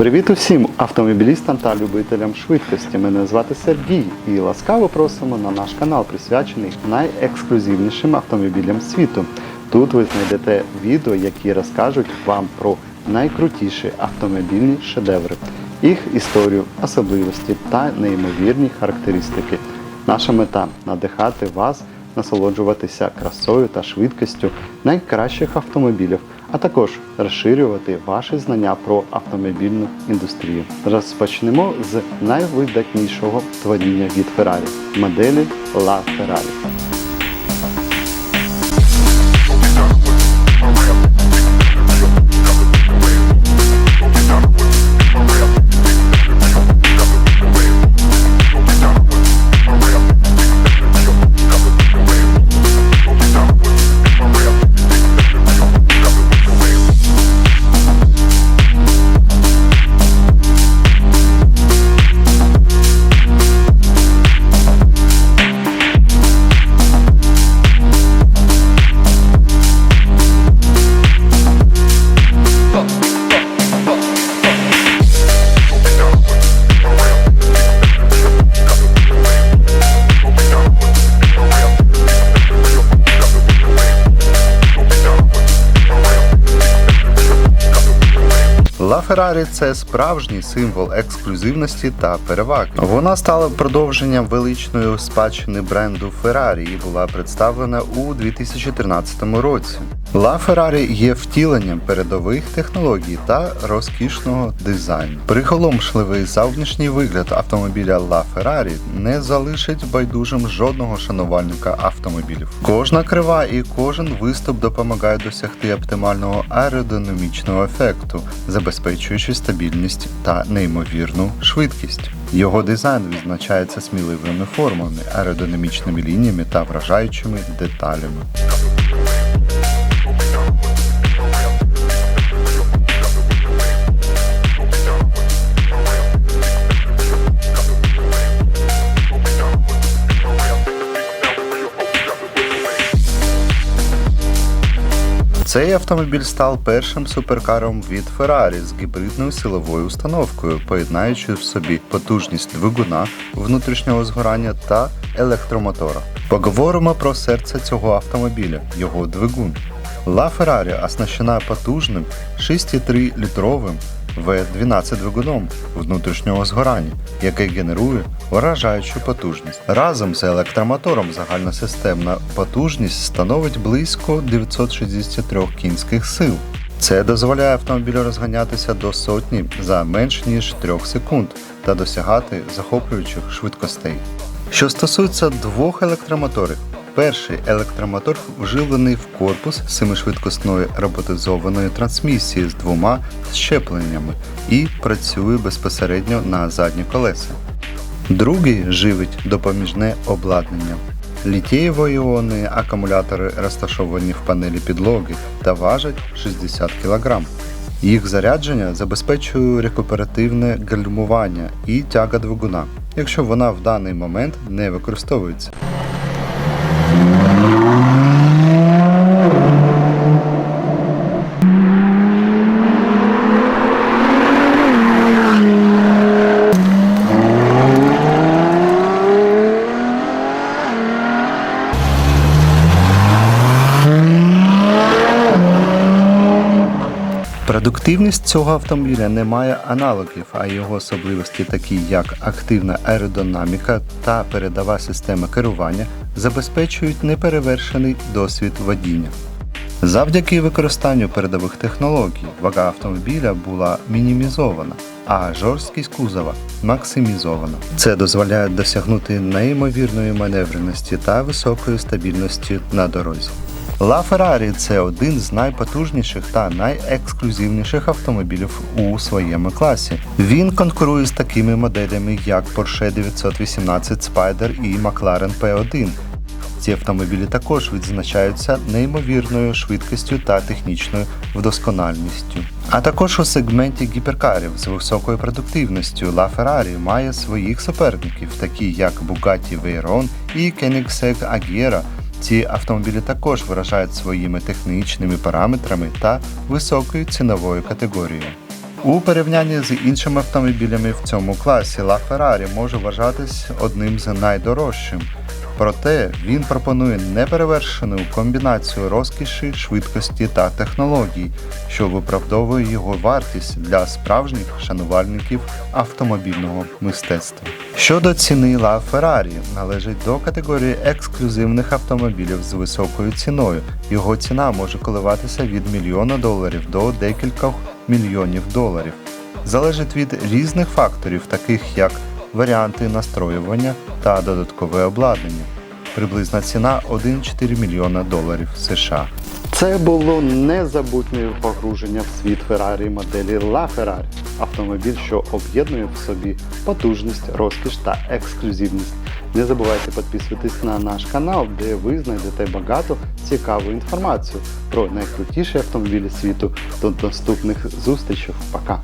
Привіт усім автомобілістам та любителям швидкості. Мене звати Сергій і ласкаво просимо на наш канал, присвячений найексклюзивнішим автомобілям світу. Тут ви знайдете відео, які розкажуть вам про найкрутіші автомобільні шедеври, їх історію, особливості та неймовірні характеристики. Наша мета надихати вас насолоджуватися красою та швидкістю найкращих автомобілів, а також розширювати ваші знання про автомобільну індустрію. Розпочнемо з найвидатнішого творіння від Феррарі – моделі La Ferrari. La Ferrari – це справжній символ ексклюзивності та переваги. Вона стала продовженням величної спадщини бренду Ferrari і була представлена у 2013 році. La Ferrari є втіленням передових технологій та розкішного дизайну. Приголомшливий зовнішній вигляд автомобіля La Ferrari не залишить байдужим жодного шанувальника автомобілів. Кожна крива і кожен виступ допомагає досягти оптимального аеродинамічного ефекту, забезпечуючи стабільність та неймовірну швидкість. Його дизайн відзначається сміливими формами, аеродинамічними лініями та вражаючими деталями. Цей автомобіль став першим суперкаром від Ferrari з гібридною силовою установкою, поєднаючи в собі потужність двигуна, внутрішнього згорання та електромотора. Поговоримо про серце цього автомобіля, його двигун. La Ferrari оснащена потужним 6,3-літровим в-12 двигуном внутрішнього згорання, який генерує вражаючу потужність. Разом з електромотором загальносистемна потужність становить близько 963 кінських сил. Це дозволяє автомобілю розганятися до сотні за менш ніж 3 секунд та досягати захоплюючих швидкостей. Що стосується двох електромоторів, перший електромотор вживлений в корпус семишвидкісної роботизованої трансмісії з двома щепленнями і працює безпосередньо на задні колеса. Другий живить допоміжне обладнання. Літієво-іонні акумулятори розташовані в панелі підлоги та важать 60 кг. Їх зарядження забезпечує рекуперативне гальмування і тяга двигуна, якщо вона в даний момент не використовується. Продуктивність цього автомобіля не має аналогів, а його особливості, такі як активна аеродинаміка та передова система керування, забезпечують неперевершений досвід водіння. Завдяки використанню передових технологій вага автомобіля була мінімізована, а жорсткість кузова максимізована. Це дозволяє досягнути неймовірної маневреності та високої стабільності на дорозі. La Ferrari – це один з найпотужніших та найексклюзивніших автомобілів у своєму класі. Він конкурує з такими моделями, як Porsche 918 Spider і McLaren P1. Ці автомобілі також відзначаються неймовірною швидкістю та технічною вдоскональністю. А також у сегменті гіперкарів з високою продуктивністю La Ferrari має своїх суперників, такі як Bugatti Veyron і Koenigsegg Agera, ці автомобілі також вражають своїми технічними параметрами та високою ціновою категорією. У порівнянні з іншими автомобілями в цьому класі La може вважатись одним з найдорожчим. Проте він пропонує неперевершену комбінацію розкіші, швидкості та технологій, що виправдовує його вартість для справжніх шанувальників автомобільного мистецтва. Щодо ціни La Ferrari, належить до категорії ексклюзивних автомобілів з високою ціною. Його ціна може коливатися від мільйона доларів до декількох мільйонів доларів. Залежить від різних факторів, таких як варіанти настроювання та додаткове обладнання. Приблизна ціна 1,4 мільйона доларів США. Це було незабутнє погруження в світ Феррарі моделі La Ferrari. Автомобіль, що об'єднує в собі потужність, розкіш та ексклюзивність. Не забувайте підписуватись на наш канал, де ви знайдете багато цікавої інформації про найкрутіші автомобілі світу. До наступних зустрічей. Пока!